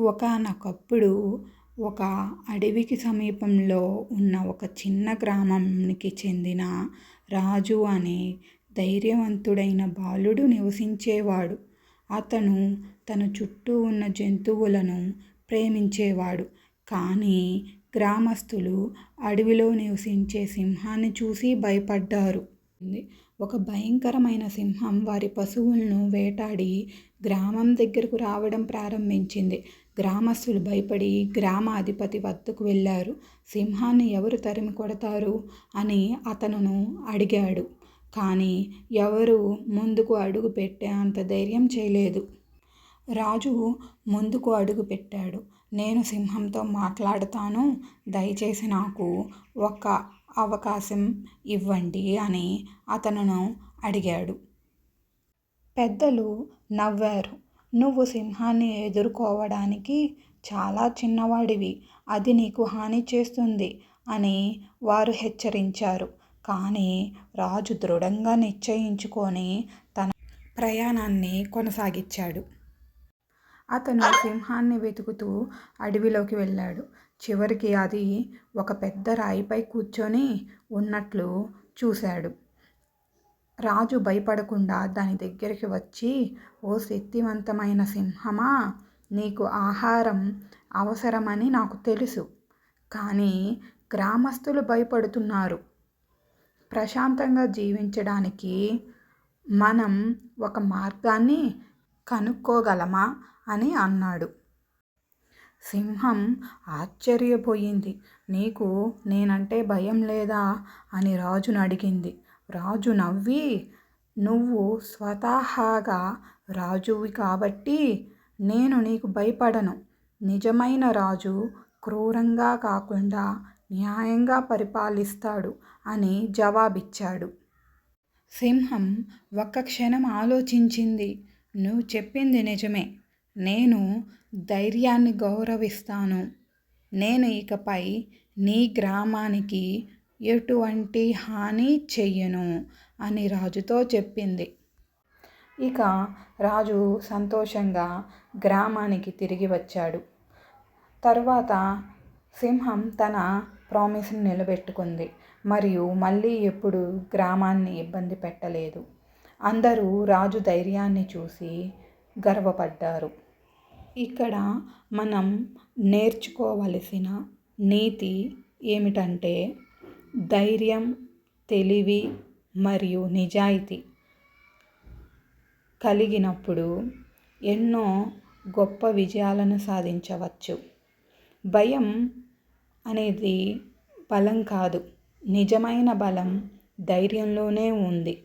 ఒకనొకప్పుడు ఒక అడవికి సమీపంలో ఉన్న ఒక చిన్న గ్రామానికి చెందిన రాజు అనే ధైర్యవంతుడైన బాలుడు నివసించేవాడు. అతను తన చుట్టూ ఉన్న జంతువులను ప్రేమించేవాడు. కానీ గ్రామస్తులు అడవిలో నివసించే సింహాన్ని చూసి భయపడ్డారు. ఒక భయంకరమైన సింహం వారి పశువులను వేటాడి గ్రామం దగ్గరకు రావడం ప్రారంభించింది. గ్రామస్తులు భయపడి గ్రామ అధిపతి వద్దకు వెళ్ళారు. సింహాన్ని ఎవరు తరిమి కొడతారు? అని అతనును అడిగాడు. కానీ ఎవరు ముందుకు అడుగు పెట్టే అంత ధైర్యం చేయలేదు. రాజు ముందుకు అడుగు పెట్టాడు. నేను సింహంతో మాట్లాడతాను. దయచేసి నాకు ఒక అవకాశం ఇవ్వండి అని అతనును అడిగాడు. పెద్దలు నవ్వారు. నువ్వు సింహాన్ని ఎదుర్కోవడానికి చాలా చిన్నవాడివి. అది నీకు హాని చేస్తుంది అని వారు హెచ్చరించారు. కానీ రాజు దృఢంగా నిశ్చయించుకొని తన ప్రయాణాన్ని కొనసాగించాడు. అతను సింహాన్ని వెతుకుతూ అడవిలోకి వెళ్ళాడు. చివరికి అది ఒక పెద్ద రాయిపై కూర్చొని ఉన్నట్లు చూశాడు. రాజు భయపడకుండా దాని దగ్గరికి వచ్చి ఓ శక్తివంతమైన సింహమా! నీకు ఆహారం అవసరమని నాకు తెలుసు. కానీ గ్రామస్తులు భయపడుతున్నారు. ప్రశాంతంగా జీవించడానికి మనం ఒక మార్గాన్ని కనుక్కోగలమా? అని అన్నాడు. సింహం ఆశ్చర్యపోయింది. నీకు నేనంటే భయం లేదా? అని రాజును అడిగింది. రాజు నవ్వి నువ్వు స్వతహాగా రాజువి కాబట్టి నేను నీకు భయపడను. నిజమైన రాజు క్రూరంగా కాకుండా న్యాయంగా పరిపాలిస్తాడు అని జవాబిచ్చాడు. సింహం ఒక్క క్షణం ఆలోచించింది. నువ్వు చెప్పింది నిజమే. నేను ధైర్యాన్ని గౌరవిస్తాను. నేను ఇకపై నీ గ్రామానికి ఎటువంటి హాని చెయ్యను అని రాజుతో చెప్పింది. ఇక రాజు సంతోషంగా గ్రామానికి తిరిగి వచ్చాడు. తర్వాత సింహం తన ప్రామిస్ని నిలబెట్టుకుంది. మరియు మళ్ళీ ఎప్పుడు గ్రామాన్ని ఇబ్బంది పెట్టలేదు. అందరూ రాజు ధైర్యాన్ని చూసి గర్వపడ్డారు. ఇక్కడ మనం నేర్చుకోవలసిన నీతి ఏమిటంటే ధైర్యం, తెలివి మరియు నిజాయితీ కలిగినప్పుడు ఎన్నో గొప్ప విజయాలను సాధించవచ్చు. భయం అనేది బలం కాదు. నిజమైన బలం ధైర్యంలోనే ఉంది.